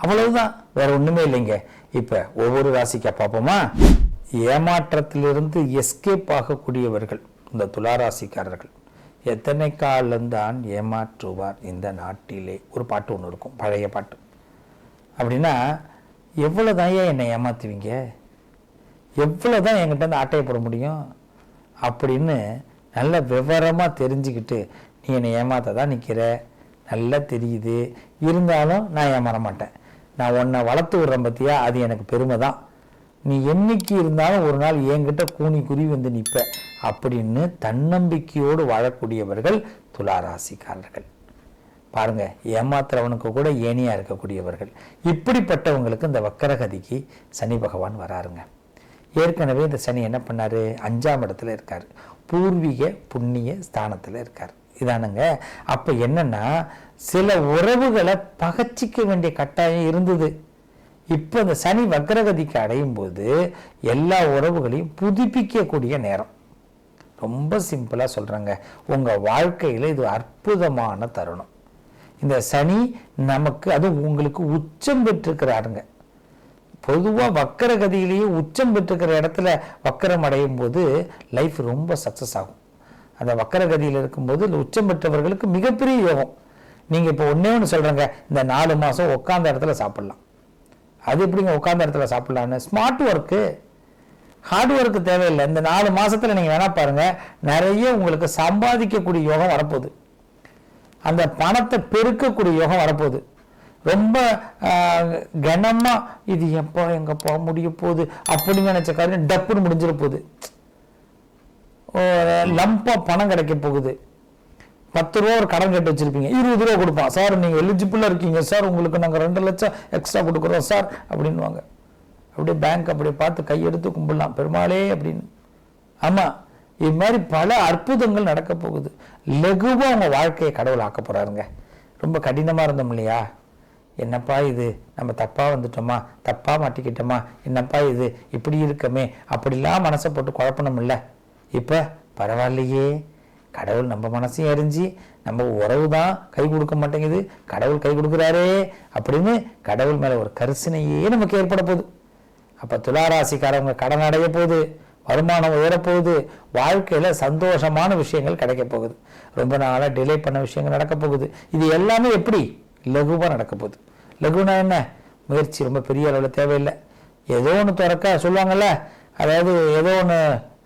அவ்வளவுதான். வேற ஒண்ணுமே இல்லைங்க. இப்ப ஒவ்வொரு ராசிக்கா பார்ப்போமா? ஏமாற்றத்திலிருந்து எஸ்கேப் ஆகக்கூடியவர்கள் இந்த துளாராசிக்காரர்கள் எத்தனை காலந்தான் ஏமாற்றுவார் இந்த நாட்டிலே? ஒரு பாட்டு ஒன்று இருக்கும் பழைய பாட்டு. அப்படின்னா எவ்வளோதான் ஏன் என்னை ஏமாத்துவீங்க? எவ்வளோதான் என்கிட்ட இருந்து ஆட்டையை போட முடியும்? அப்படின்னு நல்ல விவரமாக தெரிஞ்சுக்கிட்டு நீ என்னை ஏமாத்த தான் நிற்கிற நல்லா தெரியுது. இருந்தாலும் நான் ஏமாற மாட்டேன். நான் உன்னை வளர்த்து விடுறேன் பற்றியா அது எனக்கு பெருமை தான் நீ என்னைக்கு இருந்தாலும் ஒரு நாள் என்கிட்ட கூனி குருவி வந்து நிற்ப அப்படின்னு தன்னம்பிக்கையோடு வாழக்கூடியவர்கள் துளாராசிக்காரர்கள். பாருங்க ஏமாத்துறவனுக்கு கூட ஏனியா இருக்கக்கூடியவர்கள். இப்படிப்பட்டவங்களுக்கு இந்த வக்கரகதிக்கு சனி பகவான் வராருங்க. ஏற்கனவே இந்த சனி என்ன பண்ணாரு? அஞ்சாம் இடத்துல இருக்காரு. பூர்வீக புண்ணிய ஸ்தானத்தில் இருக்கார். இதானுங்க? அப்போ என்னன்னா சில உறவுகளை பகச்சிக்க வேண்டிய கட்டாயம் இருந்தது. இப்போ இந்த சனி வக்ரகதிக்கு அடையும் போது எல்லா உறவுகளையும் புதுப்பிக்கக்கூடிய நேரம். ரொம்ப சிம்பிளாக சொல்கிறேங்க உங்கள் வாழ்க்கையில் இது அற்புதமான தருணம். இந்த சனி நமக்கு அது உங்களுக்கு உச்சம் பெற்றிருக்கிறாருங்க. பொதுவாக வக்கரகதியிலேயே உச்சம் பெற்றிருக்கிற இடத்துல வக்கரம் அடையும் போது லைஃப் ரொம்ப சக்ஸஸ் ஆகும். அந்த வக்கரகதியில் இருக்கும்போது இந்த உச்சம் பெற்றவர்களுக்கு மிகப்பெரிய யோகம். நீங்கள் இப்போ ஒன்றே ஒன்று சொல்கிறேங்க இந்த நாலு மாதம் உட்காந்த இடத்துல சாப்பிட்லாம். அது எப்படிங்க உட்காந்த இடத்துல சாப்பிட்லான்னு ஸ்மார்ட் ஒர்க்கு ஹார்ட் ஒர்க்கு தேவையில்லை. இந்த நாலு மாதத்தில் நீங்கள் வேணால் பாருங்கள் நிறைய உங்களுக்கு சம்பாதிக்கக்கூடிய யோகம் வரப்போகுது. அந்த பணத்தை பெருக்கக்கூடிய யோகம் வரப்போகுது. ரொம்ப கனமாக இது எப்போ எங்கே போக முடிய போகுது? அப்படின்னு நினச்ச காரியம் டப்புன்னு முடிஞ்சிட போகுது. லம்பாக பணம் கிடைக்க போகுது. பத்து ரூபா ஒரு கடன் கட்டி வச்சிருப்பீங்க. இருபது ரூபா கொடுப்பான். சார் நீங்கள் எலிஜிபிளாக இருக்கீங்க. சார் உங்களுக்கு நாங்கள் ரெண்டு லட்சம் எக்ஸ்ட்ரா கொடுக்குறோம் சார் அப்படின்வாங்க அப்படியே பேங்க் அப்படியே பார்த்து கையெடுத்து கும்பிடலாம். பெருமாளே அப்படின்னு. ஆமாம் இது மாதிரி பல அற்புதங்கள் நடக்க போகுது. லகுவாக அவங்க வாழ்க்கையை கடவுள் ஆக்க போகிறாருங்க ரொம்ப கடினமாக இருந்தோம் இல்லையா? என்னப்பா இது? நம்ம தப்பாக வந்துட்டோமா? தப்பாக மாட்டிக்கிட்டோமா? என்னப்பா இது? இப்படி இருக்கமே? அப்படிலாம் மனசை போட்டு குழப்பணும் இல்லை. இப்போ பரவாயில்லையே. கடவுள் நம்ம மனசையும் அறிஞ்சு நம்ம உறவு தான் கை கொடுக்க மாட்டேங்குது. கடவுள் கை கொடுக்குறாரே அப்படின்னு கடவுள் மேலே ஒரு கரிசனையே நமக்கு ஏற்பட போகுது. அப்போ துளாராசிக்காரவங்க கடன் அடைய போகுது வருமானம் உயரப்போகுது வாழ்க்கையில் சந்தோஷமான விஷயங்கள் கிடைக்க போகுது. ரொம்ப நாளாக டிலே பண்ண விஷயங்கள் நடக்க போகுது. இது எல்லாமே எப்படி? லகுவாக நடக்க போகுது. லகுனா என்ன? முயற்சி ரொம்ப பெரிய அளவில் தேவையில்லை. ஏதோ ஒன்று திறக்க சொல்லுவாங்கல்ல அதாவது ஏதோ ஒன்று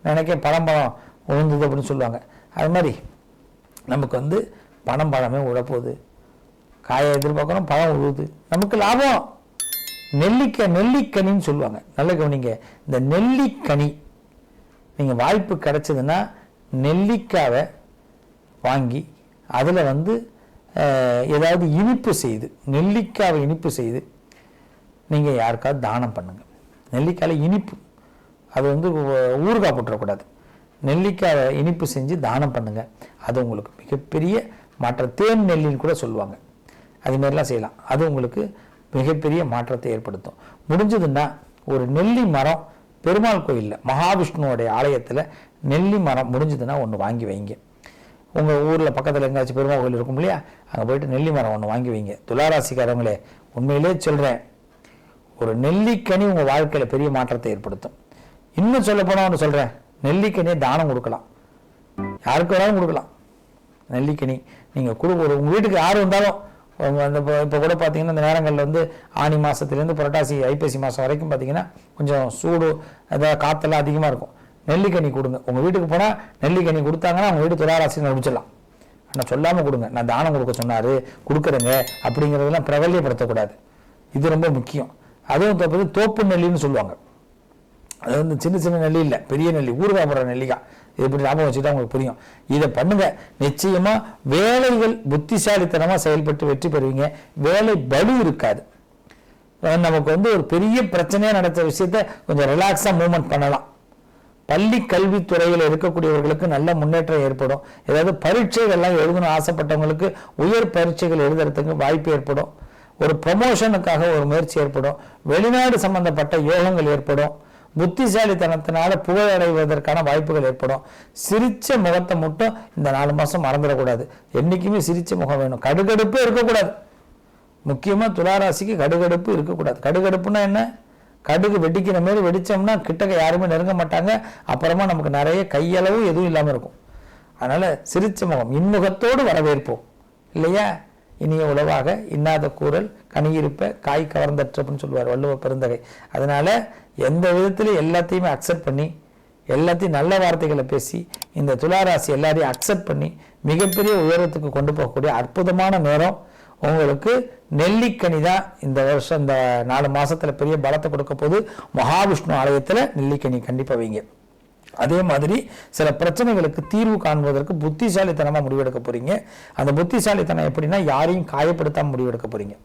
நினைக்க பழம்பழம் உழுந்தது அப்படின்னு சொல்லுவாங்க. அது மாதிரி நமக்கு வந்து பணம் பழமே உழப்போகுது. காயை எதிர்பார்க்குறோம் பழம் உழுவுது. நமக்கு லாபம். நெல்லிக்காய் நெல்லிக்கனின்னு சொல்லுவாங்க. நல்ல கவனிங்க. இந்த நெல்லிக்கனி நீங்கள் வாய்ப்பு கிடைச்சதுன்னா நெல்லிக்காவை வாங்கி அதில் வந்து ஏதாவது இனிப்பு செய்து நெல்லிக்காவை இனிப்பு செய்து நீங்கள் யாருக்காவது தானம் பண்ணுங்கள் நெல்லிக்காயில் இனிப்பு. அது வந்து ஊறுகாய் போட்டுறக்கூடாது. நெல்லிக்காய் இனிப்பு செஞ்சு தானம் பண்ணுங்கள் அது உங்களுக்கு மிகப்பெரிய மாற்ற தேன் நெல்லின்னு கூட சொல்லுவாங்க. அதுமாரிலாம் செய்யலாம். அது உங்களுக்கு மிகப்பெரிய மாற்றத்தை ஏற்படுத்தும். முடிஞ்சதுன்னா ஒரு நெல்லி மரம் பெருமாள் கோயிலில் மகாவிஷ்ணுவோடைய ஆலயத்தில் நெல்லி மரம் முடிஞ்சதுன்னா ஒன்று வாங்கி வைங்க. உங்கள் ஊரில் பக்கத்தில் எங்கேயாச்சும் பெருமாள் கோயில் இருக்கும் இல்லையா? அங்கே போயிட்டு நெல்லி மரம் ஒன்று வாங்கி வைங்க. துளாராசிக்காரவங்களே உண்மையிலே சொல்கிறேன் ஒரு நெல்லிக்கனி உங்கள் வாழ்க்கையில் பெரிய மாற்றத்தை ஏற்படுத்தும். இன்னும் சொல்ல போனால் ஒன்று சொல்கிறேன் நெல்லிக்கனியை தானம் கொடுக்கலாம். யாருக்கு வேணாலும் கொடுக்கலாம். நெல்லிக்கனி நீங்கள் கொடு ஒரு உங்கள் வீட்டுக்கு யார் வந்தாலும் அந்த இப்போ இப்போ கூட பார்த்தீங்கன்னா இந்த நேரங்களில் வந்து ஆனி மாதத்துலேருந்து புரட்டாசி ஐப்பசி மாதம் வரைக்கும் பார்த்தீங்கன்னா கொஞ்சம் சூடு அதாவது காற்றெல்லாம் அதிகமாக இருக்கும். நெல்லிக்கனி கொடுங்க. உங்கள் வீட்டுக்கு போனால் நெல்லிக்கனி கொடுத்தாங்கன்னா உங்கள் வீட்டு துளாராசி முடிச்சிடலாம். ஆனால் சொல்லாமல் கொடுங்க. நான் தானம் கொடுக்க சொன்னார் கொடுக்குறேங்க அப்படிங்கிறதெல்லாம் பிரபல்யப்படுத்தக்கூடாது. இது ரொம்ப முக்கியம். அதுவும் தப்பு தோப்பு நெல்லின்னு சொல்லுவாங்க. அது வந்து சின்ன சின்ன நெல்லி இல்லை பெரிய நெல்லி ஊறுகாய் போடுற நெல்லிக்காய். இது இப்படி ஞாபகம் வச்சுட்டா உங்களுக்கு புரியும். இதை பண்ணுங்க. நிச்சயமா வேலைகள் புத்திசாலித்தனமாக செயல்பட்டு வெற்றி பெறுவீங்க. வேலை பலு இருக்காது. நமக்கு வந்து ஒரு பெரிய பிரச்சனையாக நடத்த விஷயத்த கொஞ்சம் ரிலாக்ஸாக மூவ்மெண்ட் பண்ணலாம். பள்ளி கல்வித்துறையில் இருக்கக்கூடியவர்களுக்கு நல்ல முன்னேற்றம் ஏற்படும். ஏதாவது பரீட்சைகள்லாம் எழுதணும் ஆசைப்பட்டவங்களுக்கு உயர் பரீட்சைகள் எழுதுறதுக்கு வாய்ப்பு ஏற்படும். ஒரு ப்ரமோஷனுக்காக ஒரு முயற்சி ஏற்படும். வெளிநாடு சம்பந்தப்பட்ட யோகங்கள் ஏற்படும். புத்திசாலித்தனத்தினால புகழ் அடைவதற்கான வாய்ப்புகள் ஏற்படும். சிரிச்ச முகத்தை மட்டும் இந்த நாலு மாதம் மறந்துடக்கூடாது. என்றைக்குமே சிரிச்ச முகம் வேணும். கடுகடுப்பே இருக்கக்கூடாது. முக்கியமா துளாராசிக்கு கடுகடுப்பு இருக்கக்கூடாது. கடுகடுப்புனா என்ன? கடுகு வெடிக்கிற மாரி வெடிச்சோம்னா கிட்டக்க யாருமே நெருங்க மாட்டாங்க. அப்புறமா நமக்கு நிறைய கையளவு எதுவும் இல்லாமல் இருக்கும். அதனால் சிரிச்ச முகம் இன்முகத்தோடு வரவேற்போம். இல்லையா? இனிய உளவாக இன்னாத கூறல் கனியிருப்ப காய் கவர்ந்தற்றப்புன்னு சொல்லுவார் வள்ளுவ பெருந்தகை. அதனால எந்த விதத்திலையும் எல்லாத்தையுமே அக்செப்ட் பண்ணி எல்லாத்தையும் நல்ல வார்த்தைகளை பேசி இந்த துளாராசி எல்லாரையும் அக்செப்ட் பண்ணி மிகப்பெரிய உயரத்துக்கு கொண்டு போகக்கூடிய அற்புதமான நேரம். உங்களுக்கு நெல்லிக்கனி தான் இந்த வருஷம் இந்த நாலு மாதத்தில் பெரிய பலத்தை கொடுக்க போது மகாவிஷ்ணு ஆலயத்தில் நெல்லிக்கனி கண்டிப்பாக வைங்க. அதே மாதிரி சில பிரச்சனைகளுக்கு தீர்வு காண்பதற்கு புத்திசாலித்தனமாக முடிவெடுக்க போகிறீங்க அந்த புத்திசாலித்தனம் எப்படின்னா யாரையும் காயப்படுத்தாமல் முடிவெடுக்க போகிறீங்க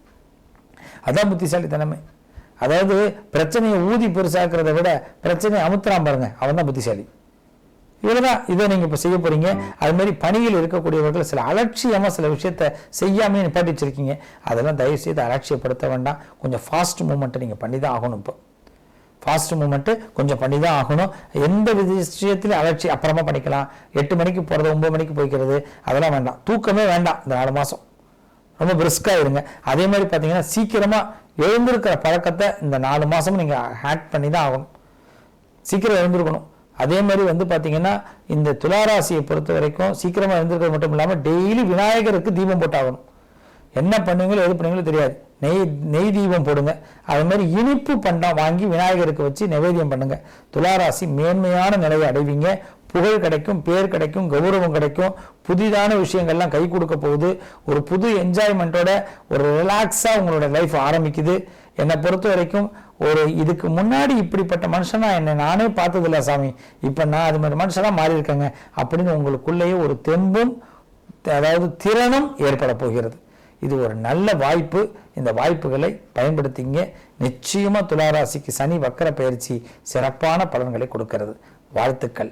அதான் புத்திசாலித்தனமே. அதாவது பிரச்சனையை ஊதி பெருசாக்குறதை விட பிரச்சனையை அமுத்துறான் பாருங்க. அவன் தான் புத்திசாலி. இவ்வளவுதான் இதை நீங்கள் இப்போ செய்ய போகிறீங்க அது மாதிரி பணியில் இருக்கக்கூடியவர்கள் சில அலட்சியமாக சில விஷயத்த செய்யாமே நிப்பாட்டி வச்சுருக்கீங்க. அதெல்லாம் தயவு செய்து அலட்சியப்படுத்த வேண்டாம். கொஞ்சம் ஃபாஸ்ட் மூமெண்ட்டை நீங்கள் பண்ணி தான் ஆகணும் இப்போ. ஃபாஸ்ட் மூமெண்ட்டு கொஞ்சம் பண்ணி தான் ஆகணும். எந்த வித அலட்சி அப்புறமா பண்ணிக்கலாம். எட்டு மணிக்கு போகிறது ஒம்பது மணிக்கு போய்க்கிறது அதெல்லாம் வேண்டாம். தூக்கமே வேண்டாம் இந்த நாலு மாதம் ரொம்ப பிரிஸ்காக இருங்க. அதே மாதிரி பார்த்தீங்கன்னா சீக்கிரமாக எழுந்திருக்கிற பழக்கத்தை இந்த நாலு மாதமும் நீங்கள் ஹேக் பண்ணி தான் ஆகணும். சீக்கிரம் எழுந்திருக்கணும். அதே மாதிரி வந்து பார்த்தீங்கன்னா இந்த துளாராசியை பொறுத்த வரைக்கும் சீக்கிரமாக எழுந்திருக்கிறது மட்டும் இல்லாமல் டெய்லி விநாயகருக்கு தீபம் போட்டாகணும். என்ன பண்ணுவீங்களோ எது பண்ணுவீங்களோ தெரியாது. நெய் நெய் தீபம் போடுங்க. அது மாதிரி இனிப்பு பண்டம் வாங்கி விநாயகருக்கு வச்சு நிவேதியம் பண்ணுங்க. துளாராசி மேன்மையான நிலையை அடைவீங்க. புகழ் கிடைக்கும் பேர் கிடைக்கும் கௌரவம் கிடைக்கும். புதிதான விஷயங்கள்லாம் கை கொடுக்க போகுது. ஒரு புது என்ஜாய்மெண்ட்டோட ஒரு ரிலாக்ஸாக உங்களோட லைஃப் ஆரம்பிக்குது. என்னை பொறுத்த வரைக்கும் ஒரு இதுக்கு முன்னாடி இப்படிப்பட்ட மனுஷனா என்னை நானே பார்த்ததில்ல சாமி. இப்போ நான் அது மாதிரி மனுஷனாக மாறியிருக்கேங்க. அப்படின்னு உங்களுக்குள்ளேயே ஒரு தெம்பும் அதாவது திறனும் ஏற்பட போகிறது. இது ஒரு நல்ல வாய்ப்பு. இந்த வாய்ப்புகளை பயன்படுத்திங்க. நிச்சயமாக துளாராசிக்கு சனி வக்கர பயிற்சி சிறப்பான பலன்களை கொடுக்கிறது. வாழ்த்துக்கள்.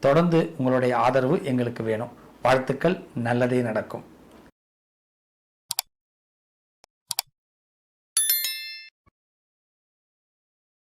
தொடர்ந்து உங்களுடைய ஆதரவு எங்களுக்கு வேணும். வாழ்த்துக்கள். நல்லதே நடக்கும்.